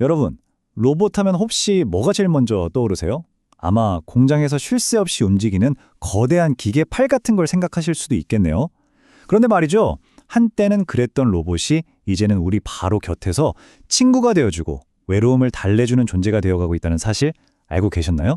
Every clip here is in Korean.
여러분, 로봇 하면 혹시 뭐가 제일 먼저 떠오르세요? 아마 공장에서 쉴 새 없이 움직이는 거대한 기계 팔 같은 걸 생각하실 수도 있겠네요. 그런데 말이죠. 한때는 그랬던 로봇이 이제는 우리 바로 곁에서 친구가 되어주고 외로움을 달래주는 존재가 되어가고 있다는 사실 알고 계셨나요?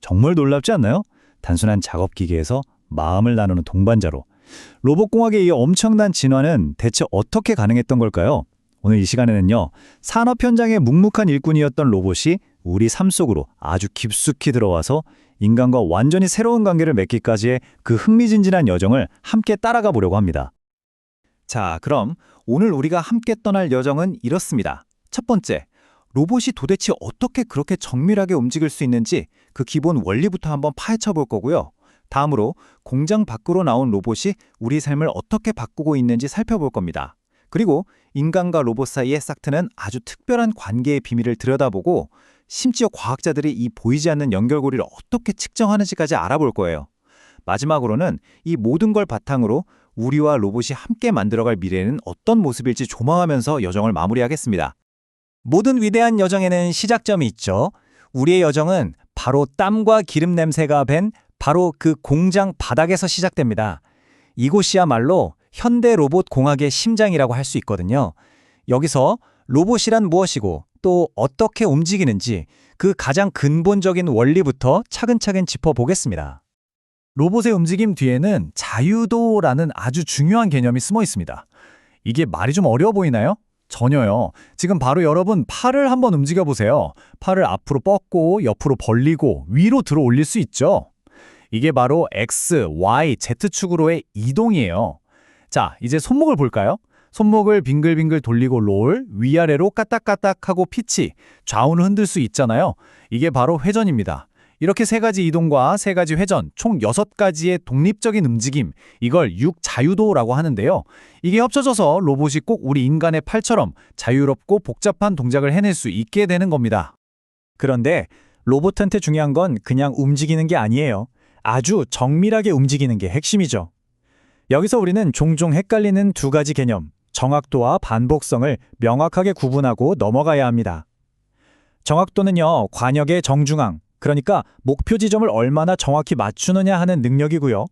정말 놀랍지 않나요? 단순한 작업 기계에서 마음을 나누는 동반자로. 로봇공학의 이 엄청난 진화는 대체 어떻게 가능했던 걸까요? 오늘 이 시간에는요, 산업 현장의 묵묵한 일꾼이었던 로봇이 우리 삶 속으로 아주 깊숙이 들어와서 인간과 완전히 새로운 관계를 맺기까지의 그 흥미진진한 여정을 함께 따라가 보려고 합니다. 자, 그럼 오늘 우리가 함께 떠날 여정은 이렇습니다. 첫 번째, 로봇이 도대체 어떻게 그렇게 정밀하게 움직일 수 있는지 그 기본 원리부터 한번 파헤쳐 볼 거고요. 다음으로 공장 밖으로 나온 로봇이 우리 삶을 어떻게 바꾸고 있는지 살펴볼 겁니다. 그리고 인간과 로봇 사이에 싹트는 아주 특별한 관계의 비밀을 들여다보고 심지어 과학자들이 이 보이지 않는 연결고리를 어떻게 측정하는지까지 알아볼 거예요. 마지막으로는 이 모든 걸 바탕으로 우리와 로봇이 함께 만들어갈 미래는 어떤 모습일지 조망하면서 여정을 마무리하겠습니다. 모든 위대한 여정에는 시작점이 있죠. 우리의 여정은 바로 땀과 기름 냄새가 밴 바로 그 공장 바닥에서 시작됩니다. 이곳이야말로 현대 로봇 공학의 심장이라고 할 수 있거든요. 여기서 로봇이란 무엇이고 또 어떻게 움직이는지 그 가장 근본적인 원리부터 차근차근 짚어보겠습니다. 로봇의 움직임 뒤에는 자유도라는 아주 중요한 개념이 숨어 있습니다. 이게 말이 좀 어려워 보이나요? 전혀요. 지금 바로 여러분 팔을 한번 움직여 보세요. 팔을 앞으로 뻗고 옆으로 벌리고 위로 들어 올릴 수 있죠? 이게 바로 X, Y, Z축으로의 이동이에요. 자, 이제 손목을 볼까요? 손목을 빙글빙글 돌리고 롤, 위아래로 까딱까딱하고 피치, 좌우를 흔들 수 있잖아요. 이게 바로 회전입니다. 이렇게 세 가지 이동과 세 가지 회전, 총 여섯 가지의 독립적인 움직임, 이걸 육자유도라고 하는데요. 이게 합쳐져서 로봇이 꼭 우리 인간의 팔처럼 자유롭고 복잡한 동작을 해낼 수 있게 되는 겁니다. 그런데 로봇한테 중요한 건 그냥 움직이는 게 아니에요. 아주 정밀하게 움직이는 게 핵심이죠. 여기서 우리는 종종 헷갈리는 두 가지 개념, 정확도와 반복성을 명확하게 구분하고 넘어가야 합니다. 정확도는요, 관역의 정중앙, 그러니까 목표 지점을 얼마나 정확히 맞추느냐 하는 능력이고요.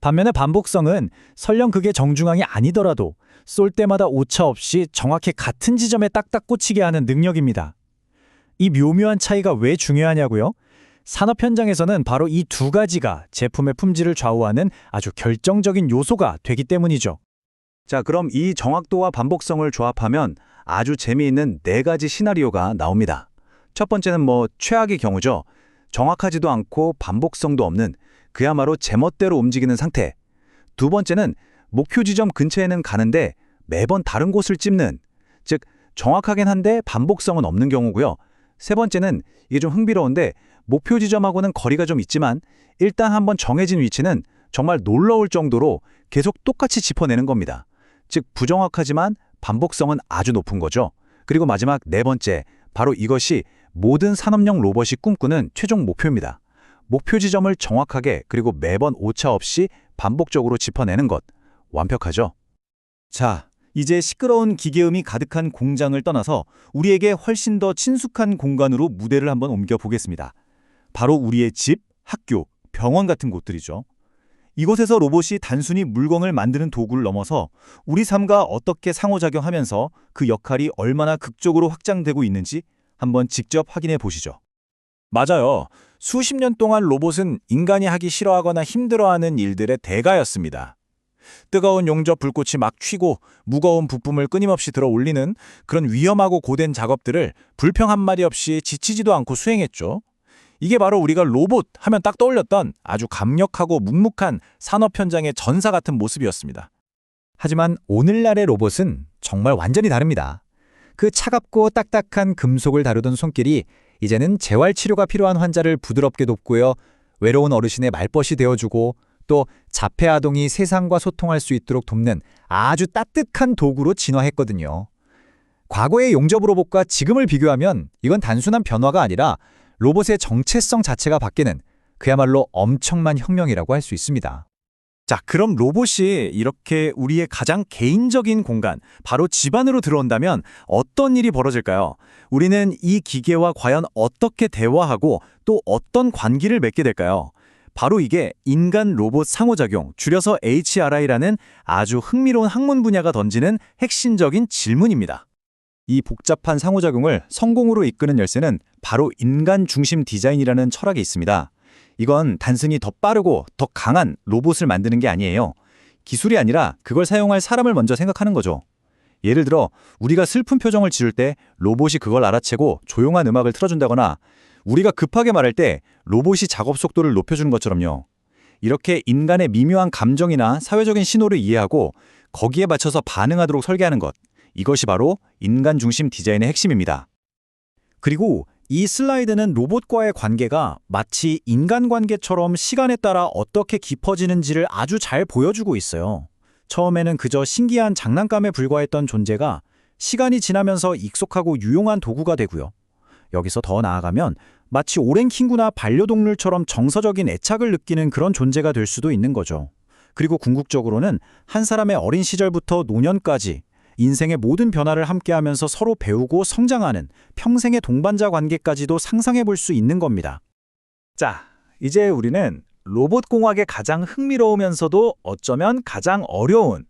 반면에 반복성은 설령 그게 정중앙이 아니더라도 쏠 때마다 오차 없이 정확히 같은 지점에 딱딱 꽂히게 하는 능력입니다. 이 묘묘한 차이가 왜 중요하냐고요? 산업 현장에서는 바로 이 두 가지가 제품의 품질을 좌우하는 아주 결정적인 요소가 되기 때문이죠. 자, 그럼 이 정확도와 반복성을 조합하면 아주 재미있는 네 가지 시나리오가 나옵니다. 첫 번째는 뭐 최악의 경우죠. 정확하지도 않고 반복성도 없는 그야말로 제멋대로 움직이는 상태. 두 번째는 목표 지점 근처에는 가는데 매번 다른 곳을 찝는, 즉 정확하긴 한데 반복성은 없는 경우고요. 세 번째는 이게 좀 흥미로운데 목표 지점하고는 거리가 좀 있지만 일단 한번 정해진 위치는 정말 놀라울 정도로 계속 똑같이 짚어내는 겁니다. 즉 부정확하지만 반복성은 아주 높은 거죠. 그리고 마지막 네 번째, 바로 이것이 모든 산업용 로봇이 꿈꾸는 최종 목표입니다. 목표 지점을 정확하게 그리고 매번 오차 없이 반복적으로 짚어내는 것. 완벽하죠? 자, 이제 시끄러운 기계음이 가득한 공장을 떠나서 우리에게 훨씬 더 친숙한 공간으로 무대를 한번 옮겨 보겠습니다. 바로 우리의 집, 학교, 병원 같은 곳들이죠. 이곳에서 로봇이 단순히 물건을 만드는 도구를 넘어서 우리 삶과 어떻게 상호작용하면서 그 역할이 얼마나 극적으로 확장되고 있는지 한번 직접 확인해 보시죠. 맞아요. 수십 년 동안 로봇은 인간이 하기 싫어하거나 힘들어하는 일들의 대가였습니다. 뜨거운 용접 불꽃이 막 튀고 무거운 부품을 끊임없이 들어 올리는 그런 위험하고 고된 작업들을 불평 한마디 없이 지치지도 않고 수행했죠. 이게 바로 우리가 로봇 하면 딱 떠올렸던 아주 강력하고 묵묵한 산업 현장의 전사 같은 모습이었습니다. 하지만 오늘날의 로봇은 정말 완전히 다릅니다. 그 차갑고 딱딱한 금속을 다루던 손길이 이제는 재활 치료가 필요한 환자를 부드럽게 돕고요. 외로운 어르신의 말벗이 되어주고 또 자폐 아동이 세상과 소통할 수 있도록 돕는 아주 따뜻한 도구로 진화했거든요. 과거의 용접 로봇과 지금을 비교하면 이건 단순한 변화가 아니라 로봇의 정체성 자체가 바뀌는 그야말로 엄청난 혁명이라고 할 수 있습니다. 자, 그럼 로봇이 이렇게 우리의 가장 개인적인 공간, 바로 집안으로 들어온다면 어떤 일이 벌어질까요? 우리는 이 기계와 과연 어떻게 대화하고 또 어떤 관계를 맺게 될까요? 바로 이게 인간 로봇 상호작용, 줄여서 HRI라는 아주 흥미로운 학문 분야가 던지는 핵심적인 질문입니다. 이 복잡한 상호작용을 성공으로 이끄는 열쇠는 바로 인간 중심 디자인이라는 철학이 있습니다. 이건 단순히 더 빠르고 더 강한 로봇을 만드는 게 아니에요. 기술이 아니라 그걸 사용할 사람을 먼저 생각하는 거죠. 예를 들어 우리가 슬픈 표정을 지을 때 로봇이 그걸 알아채고 조용한 음악을 틀어준다거나 우리가 급하게 말할 때 로봇이 작업 속도를 높여주는 것처럼요. 이렇게 인간의 미묘한 감정이나 사회적인 신호를 이해하고 거기에 맞춰서 반응하도록 설계하는 것. 이것이 바로 인간 중심 디자인의 핵심입니다. 그리고 이 슬라이드는 로봇과의 관계가 마치 인간관계처럼 시간에 따라 어떻게 깊어지는지를 아주 잘 보여주고 있어요. 처음에는 그저 신기한 장난감에 불과했던 존재가 시간이 지나면서 익숙하고 유용한 도구가 되고요. 여기서 더 나아가면 마치 오랜 친구나 반려동물처럼 정서적인 애착을 느끼는 그런 존재가 될 수도 있는 거죠. 그리고 궁극적으로는 한 사람의 어린 시절부터 노년까지 인생의 모든 변화를 함께하면서 서로 배우고 성장하는 평생의 동반자 관계까지도 상상해 볼 수 있는 겁니다. 자, 이제 우리는 로봇 공학의 가장 흥미로우면서도 어쩌면 가장 어려운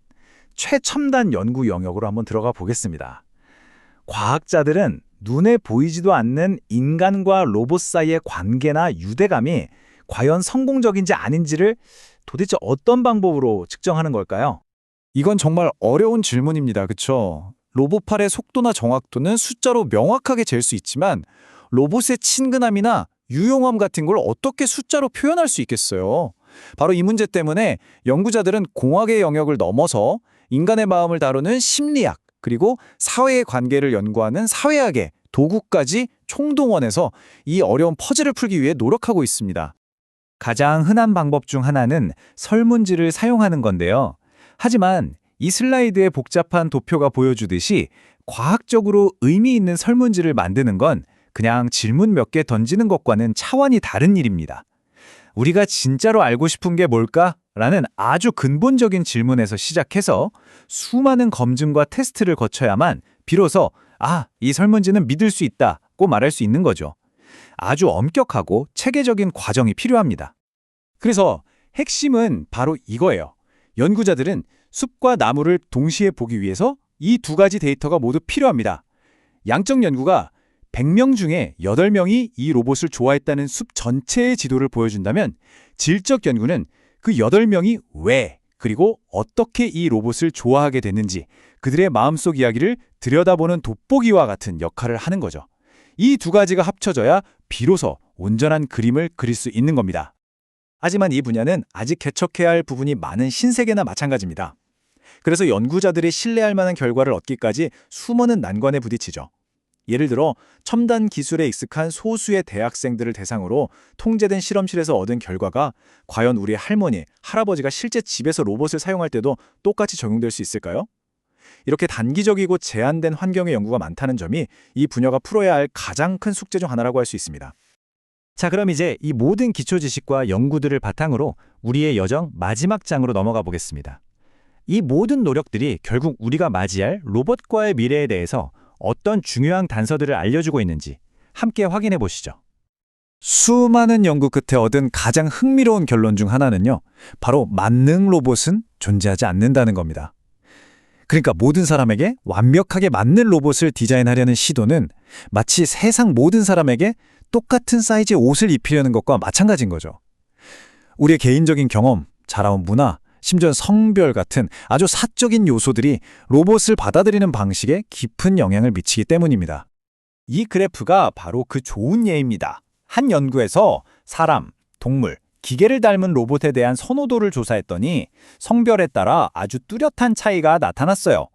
최첨단 연구 영역으로 한번 들어가 보겠습니다. 과학자들은 눈에 보이지도 않는 인간과 로봇 사이의 관계나 유대감이 과연 성공적인지 아닌지를 도대체 어떤 방법으로 측정하는 걸까요? 이건 정말 어려운 질문입니다. 그쵸? 로봇팔의 속도나 정확도는 숫자로 명확하게 잴 수 있지만 로봇의 친근함이나 유용함 같은 걸 어떻게 숫자로 표현할 수 있겠어요? 바로 이 문제 때문에 연구자들은 공학의 영역을 넘어서 인간의 마음을 다루는 심리학 그리고 사회의 관계를 연구하는 사회학의 도구까지 총동원해서 이 어려운 퍼즐을 풀기 위해 노력하고 있습니다. 가장 흔한 방법 중 하나는 설문지를 사용하는 건데요. 하지만 이 슬라이드의 복잡한 도표가 보여주듯이 과학적으로 의미 있는 설문지를 만드는 건 그냥 질문 몇 개 던지는 것과는 차원이 다른 일입니다. 우리가 진짜로 알고 싶은 게 뭘까? 라는 아주 근본적인 질문에서 시작해서 수많은 검증과 테스트를 거쳐야만 비로소 아, 이 설문지는 믿을 수 있다고 말할 수 있는 거죠. 아주 엄격하고 체계적인 과정이 필요합니다. 그래서 핵심은 바로 이거예요. 연구자들은 숲과 나무를 동시에 보기 위해서 이 두 가지 데이터가 모두 필요합니다. 양적 연구가 100명 중에 8명이 이 로봇을 좋아했다는 숲 전체의 지도를 보여준다면 질적 연구는 그 8명이 왜 그리고 어떻게 이 로봇을 좋아하게 됐는지 그들의 마음속 이야기를 들여다보는 돋보기와 같은 역할을 하는 거죠. 이 두 가지가 합쳐져야 비로소 온전한 그림을 그릴 수 있는 겁니다. 하지만 이 분야는 아직 개척해야 할 부분이 많은 신세계나 마찬가지입니다. 그래서 연구자들이 신뢰할 만한 결과를 얻기까지 수많은 난관에 부딪히죠. 예를 들어 첨단 기술에 익숙한 소수의 대학생들을 대상으로 통제된 실험실에서 얻은 결과가 과연 우리 할머니, 할아버지가 실제 집에서 로봇을 사용할 때도 똑같이 적용될 수 있을까요? 이렇게 단기적이고 제한된 환경의 연구가 많다는 점이 이 분야가 풀어야 할 가장 큰 숙제 중 하나라고 할 수 있습니다. 자, 그럼 이제 이 모든 기초 지식과 연구들을 바탕으로 우리의 여정 마지막 장으로 넘어가 보겠습니다. 이 모든 노력들이 결국 우리가 맞이할 로봇과의 미래에 대해서 어떤 중요한 단서들을 알려주고 있는지 함께 확인해 보시죠. 수많은 연구 끝에 얻은 가장 흥미로운 결론 중 하나는요. 바로 만능 로봇은 존재하지 않는다는 겁니다. 그러니까 모든 사람에게 완벽하게 맞는 로봇을 디자인하려는 시도는 마치 세상 모든 사람에게 똑같은 사이즈의 옷을 입히려는 것과 마찬가지인 거죠. 우리의 개인적인 경험, 자라온 문화, 심지어 성별 같은 아주 사적인 요소들이 로봇을 받아들이는 방식에 깊은 영향을 미치기 때문입니다. 이 그래프가 바로 그 좋은 예입니다. 한 연구에서 사람, 동물, 기계를 닮은 로봇에 대한 선호도를 조사했더니 성별에 따라 아주 뚜렷한 차이가 나타났어요.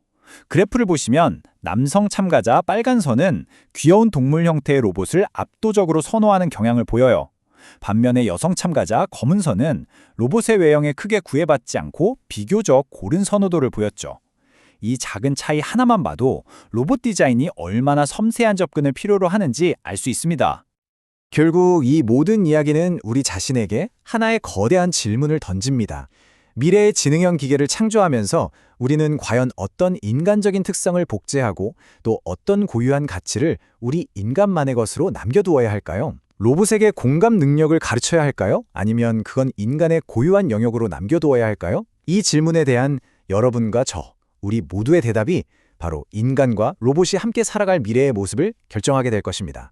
그래프를 보시면 남성 참가자 빨간 선은 귀여운 동물 형태의 로봇을 압도적으로 선호하는 경향을 보여요. 반면에 여성 참가자 검은 선은 로봇의 외형에 크게 구애받지 않고 비교적 고른 선호도를 보였죠. 이 작은 차이 하나만 봐도 로봇 디자인이 얼마나 섬세한 접근을 필요로 하는지 알 수 있습니다. 결국 이 모든 이야기는 우리 자신에게 하나의 거대한 질문을 던집니다. 미래의 지능형 기계를 창조하면서 우리는 과연 어떤 인간적인 특성을 복제하고 또 어떤 고유한 가치를 우리 인간만의 것으로 남겨두어야 할까요? 로봇에게 공감 능력을 가르쳐야 할까요? 아니면 그건 인간의 고유한 영역으로 남겨두어야 할까요? 이 질문에 대한 여러분과 저, 우리 모두의 대답이 바로 인간과 로봇이 함께 살아갈 미래의 모습을 결정하게 될 것입니다.